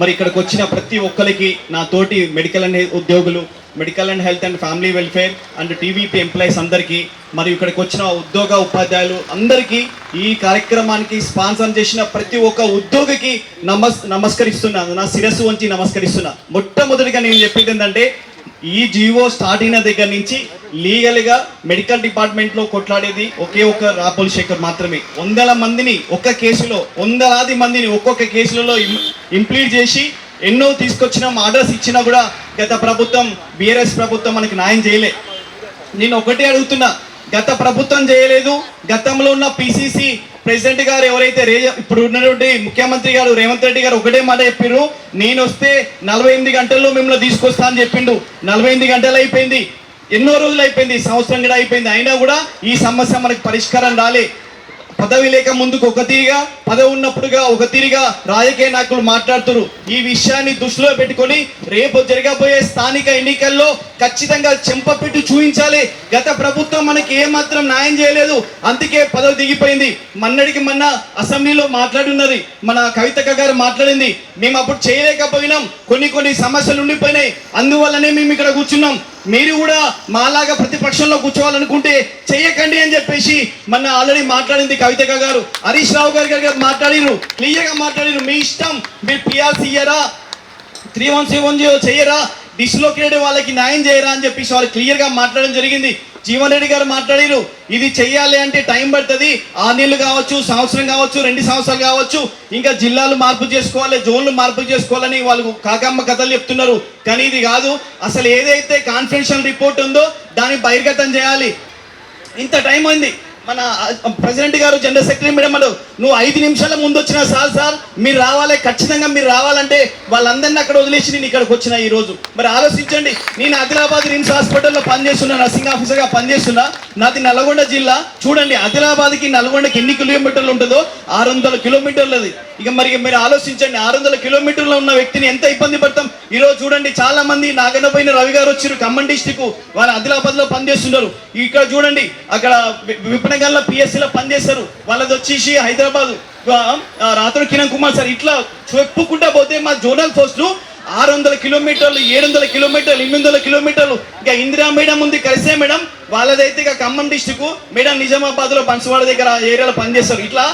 మరి ఇక్కడికి వచ్చిన ప్రతి ఒక్కరికి నా తోటి మెడికల్ అండ్ ఉద్యోగులు medical and health and family welfare and TVP employees అందరికీ మరియు ఇక్కడికి వచ్చిన ఉద్యోగ ఉపాధ్యాయులు అందరికీ ఈ కార్యక్రమానికి స్పాన్సర్ చేసిన ప్రతి ఒక్క ఉద్యోగికి నమస్ నమస్కరిస్తున్నాను నా శిరస్సు వంచి నమస్కరిస్తున్నా. మొట్టమొదటిగా నేను చెప్పేది ఏంటంటే ఈ జీవో స్టార్ట్ అయిన దగ్గర నుంచి లీగల్గా మెడికల్ డిపార్ట్మెంట్లో కొట్లాడేది ఒకే ఒక్క రాపుల్ శేఖర్ మాత్రమే. వందల మందిని ఒక్క కేసులో వందలాది మందిని ఒక్కొక్క కేసులలో ఇంప్లీట్ చేసి ఎన్నో తీసుకొచ్చినాం ఆర్డర్స్ ఇచ్చినా కూడా గత ప్రభుత్వం బీఆర్ఎస్ ప్రభుత్వం మనకి న్యాయం చేయలే. నేను ఒకటే అడుగుతున్నా గత ప్రభుత్వం చేయలేదు. గతంలో ఉన్న పిసిసి ప్రెసిడెంట్ గారు ఎవరైతే రే ఇప్పుడు ఉన్నటువంటి ముఖ్యమంత్రి గారు రేవంత్ రెడ్డి గారు ఒకటే మాట చెప్పారు నేను వస్తే నలభై ఎనిమిది గంటల్లో మిమ్మల్ని తీసుకొస్తా అని చెప్పిండు. నలభై ఎనిమిది గంటలు అయిపోయింది. ఎన్నో రోజులు అయిపోయింది. సంవత్సరం కూడా అయిపోయింది. అయినా కూడా ఈ సమస్య మనకి పరిష్కారం రాలే. పదవి లేక ముందుకు ఒక తీరిగా పదవి ఉన్నప్పుడుగా ఒక తీరిగా రాజకీయ నాయకులు మాట్లాడుతున్నారు. ఈ విషయాన్ని దృష్టిలో పెట్టుకొని రేపు జరగబోయే స్థానిక ఎన్నికల్లో ఖచ్చితంగా చెంపపెట్టి చూపించాలి గత ప్రభుత్వం మనకి ఏమాత్రం న్యాయం చేయలేదు. అందుకే పదవి దిగిపోయింది. మన్నడికి మొన్న అసెంబ్లీలో మాట్లాడున్నది. మన కవితక గారు మాట్లాడింది. మేము అప్పుడు చేయలేకపోయినాం. కొన్ని కొన్ని సమస్యలు ఉండిపోయినాయి. అందువల్లనే మేము ఇక్కడ కూర్చున్నాం. మీరు కూడా మాలాగా ప్రతిపక్షంలో కూర్చోవాలనుకుంటే చేయకండి అని చెప్పేసి మన ఆల్రెడీ మాట్లాడింది కవితక గారు. హరీష్ రావు గారు గారు మాట్లాడిరు క్లియర్గా మాట్లాడిరు మీ ఇష్టం. మీరు పిఆర్సీ ఇయ్యరా త్రీ వన్ సెవెన్ జీరో చేయరా డిస్లోకేటెడ్ వాళ్ళకి న్యాయం చేయరా అని చెప్పేసి వాళ్ళు క్లియర్గా మాట్లాడడం జరిగింది. జీవన్ రెడ్డి గారు మాట్లాడారు ఇది చెయ్యాలి అంటే టైం పడుతుంది ఆరు కావచ్చు సంవత్సరం కావచ్చు రెండు సంవత్సరాలు కావచ్చు ఇంకా జిల్లాలు మార్పు చేసుకోవాలి జోన్లు మార్పు చేసుకోవాలని వాళ్ళు కాకమ్మ కథలు చెప్తున్నారు. కానీ ఇది కాదు అసలు ఏదైతే కాన్ఫిడెన్షియల్ రిపోర్ట్ ఉందో దాన్ని బహిర్గతం చేయాలి. ఇంత టైం అయింది. మన ప్రెసిడెంట్ గారు జనరల్ సెక్రటరీ మేడం అన్నారు నువ్వు ఐదు నిమిషాల ముందు వచ్చినా సార్ సార్ మీరు రావాలి ఖచ్చితంగా మీరు రావాలంటే వాళ్ళందరినీ అక్కడ వదిలేసి నేను ఇక్కడికి వచ్చిన ఈరోజు మరి ఆలోచించండి నేను ఆదిలాబాద్ రిమ్స్ హాస్పిటల్లో పనిచేస్తున్నా నర్సింగ్ ఆఫీసర్గా పనిచేస్తున్నా నాది నల్గొండ జిల్లా. చూడండి ఆదిలాబాద్కి నల్గొండకి ఎన్ని కిలోమీటర్లు ఉంటుందో ఆరు వందల కిలోమీటర్లది. ఇక మరి మీరు ఆలోచించండి ఆరు వందల కిలోమీటర్లో ఉన్న వ్యక్తిని ఎంత ఇబ్బంది పడతాం? ఈ రోజు చూడండి చాలా మంది నాగన్నపోయిన రవి గారు వచ్చారు ఖమ్మం డిస్టిక్ వాళ్ళు ఆదిలాబాద్లో పనిచేస్తున్నారు. ఇక్కడ చూడండి అక్కడ విపణగల్ల పిఎస్సీలో పనిచేస్తారు వాళ్ళది వచ్చేసి హైదరాబాద్. రాత్రి కిరణ్ కుమార్ సార్ ఇట్లా చెప్పుకుంటా పోతే మా జోనల్ పోస్టులు ఆరు వందల కిలోమీటర్లు ఏడు వందల కిలోమీటర్లు ఎనిమిది వందల కిలోమీటర్లు. ఇంకా ఇందిరా మేడం ఉంది కలిసే మేడం. వాళ్ళదైతే ఇక ఖమ్మం డిస్టిక్ మేడం నిజామాబాద్లో బన్సువాడ దగ్గర ఏరియాలో పనిచేస్తారు. ఇట్లా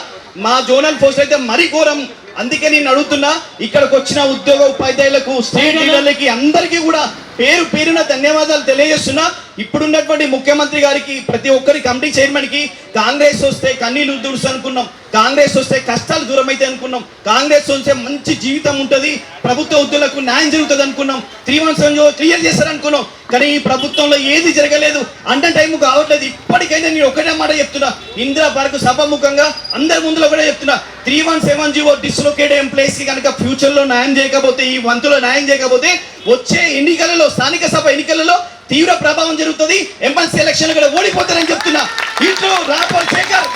మా జోనల్ పోస్ట్ అయితే మరీ ఘోరం. అందుకే నేను అడుగుతున్నా ఇక్కడికి వచ్చిన ఉద్యోగ ఉపాధ్యాయులకు స్టేట్ లీడర్లకి అందరికీ కూడా పేరు పేరున ధన్యవాదాలు తెలియజేస్తున్నా. ఇప్పుడున్నటువంటి ముఖ్యమంత్రి గారికి ప్రతి ఒక్కరి కమిటీ చైర్మన్కి కాంగ్రెస్ వస్తే కన్నీళ్ళు తుడుసు అనుకున్నాం. కాంగ్రెస్ వస్తే కష్టాలు దూరం అయితే అనుకున్నాం. కాంగ్రెస్ వస్తే మంచి జీవితం ఉంటుంది. ప్రభుత్వ ఉద్యోగులకు న్యాయం జరుగుతుంది అనుకున్నాం త్రీ వన్ సెవెన్ క్లియర్ చేస్తారు అనుకున్నాం కానీ ఈ ప్రభుత్వంలో ఏది జరగలేదు. అండ టైం కావట్లేదు. ఇప్పటికైనా నేను ఒకటే మాట చెప్తున్నా. ఇందిరా పార్క్ సభముఖంగా అందరి ముందులో కూడా చెప్తున్నా. Three one seven GO dislocate ఎంప్లాయీస్కి కనుక ఫ్యూచర్లో న్యాయం చేయకపోతే ఈ వంతులో న్యాయం చేయకపోతే వచ్చే ఎన్నికలలో స్థానిక సభ ఎన్నికలలో తీవ్ర ప్రభావం జరుగుతుంది. ఎమ్మెల్సీ ఎలక్షన్ కూడా ఓడిపోతారని చెప్తున్నా. ఇంట్లో Rapal Shekhar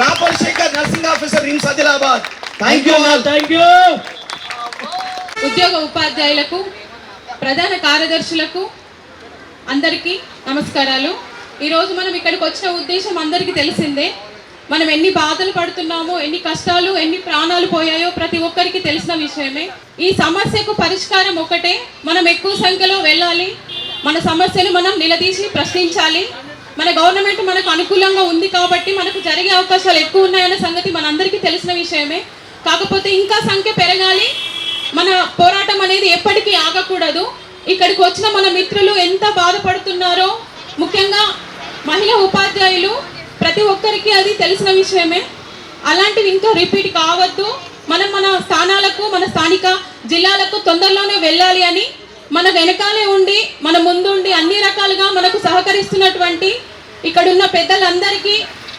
Rapal Shekhar nursing officer in Adilabad thank you thank you ఉద్యోగ ఉపాధ్యాయులకు ప్రధాన కార్యదర్శులకు అందరికీ నమస్కారాలు. ఈరోజు మనం ఇక్కడికి వచ్చిన ఉద్దేశం అందరికీ తెలిసిందే. మనం ఎన్ని బాధలు పడుతున్నామో ఎన్ని కష్టాలు ఎన్ని ప్రాణాలు పోయాయో ప్రతి ఒక్కరికి తెలిసిన విషయమే. ఈ సమస్యకు పరిష్కారం ఒకటే మనం ఎక్కువ సంఖ్యలో వెళ్ళాలి. మన సమస్యను మనం నిలదీసి ప్రశ్నించాలి. మన గవర్నమెంట్ మనకు అనుకూలంగా ఉంది కాబట్టి మనకు జరిగే అవకాశాలు ఎక్కువ ఉన్నాయన్న సంగతి మనందరికీ తెలిసిన విషయమే. కాకపోతే ఇంకా సంఖ్య పెరగాలి. మన పోరాటం అనేది ఎప్పటికీ ఆగకూడదు. ఇక్కడికి వచ్చిన మన మిత్రులు ఎంత బాధపడుతున్నారో ముఖ్యంగా మహిళా ఉపాధ్యాయులు ప్రతి ఒక్కరికి అది తెలిసిన విషయమే. అలాంటివి ఇంకా రిపీట్ కావద్దు. మనం మన స్థానాలకు మన స్థానిక జిల్లాలకు తొందరలోనే వెళ్ళాలి అని మన వెనకాలే ఉండి మన ముందుండి అన్ని రకాలుగా మనకు సహకరిస్తున్నటువంటి ఇక్కడున్న పెద్దలందరికీ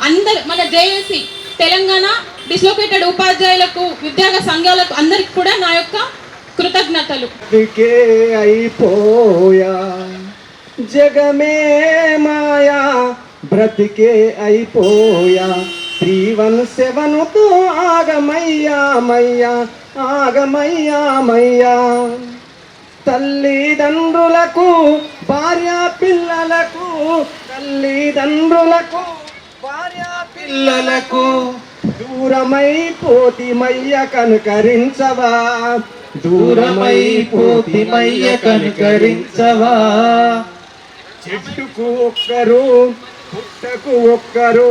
అందరు మన జేఏసీ తెలంగాణ డిస్లోకేటెడ్ ఉపాధ్యాయులకు ఉద్యోగ సంఘాలకు అందరికి కూడా నా యొక్క కృతజ్ఞతలు. అయిపోయా. జగమే మాయా. బ్రతికే అయిపోయా. త్రీవన్ సెవెన్తో ఆగమయ్యా మయ్యా. ఆగమయ్యా మయ్యా. తల్లిదండ్రులకు భార్య పిల్లలకు తల్లిదండ్రులకు భార్య పిల్లలకు దూరమైపోతి మయ్య కనుకరించవా? దూరమైపోతిమయ్య కనుకరించవా? చెట్టుకు ఒక్కరు పుట్టకు ఒక్కరు